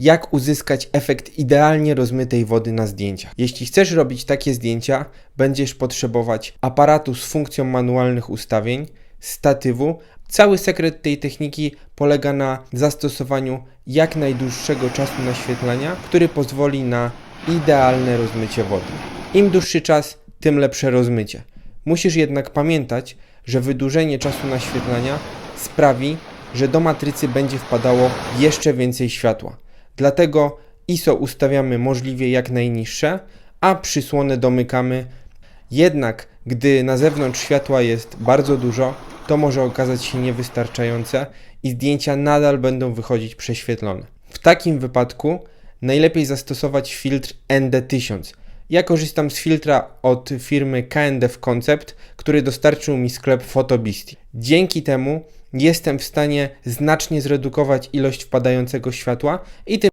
jak uzyskać efekt idealnie rozmytej wody na zdjęciach. Jeśli chcesz robić takie zdjęcia, będziesz potrzebować aparatu z funkcją manualnych ustawień, statywu. Cały sekret tej techniki polega na zastosowaniu jak najdłuższego czasu naświetlania, który pozwoli na idealne rozmycie wody. Im dłuższy czas, tym lepsze rozmycie. Musisz jednak pamiętać, że wydłużenie czasu naświetlania sprawi, że do matrycy będzie wpadało jeszcze więcej światła. Dlatego ISO ustawiamy możliwie jak najniższe, a przysłonę domykamy. Jednak gdy na zewnątrz światła jest bardzo dużo, to może okazać się niewystarczające i zdjęcia nadal będą wychodzić prześwietlone. W takim wypadku najlepiej zastosować filtr ND1000. Ja korzystam z filtra od firmy KNDF Concept, który dostarczył mi sklep Photobisti. Dzięki temu jestem w stanie znacznie zredukować ilość wpadającego światła i tym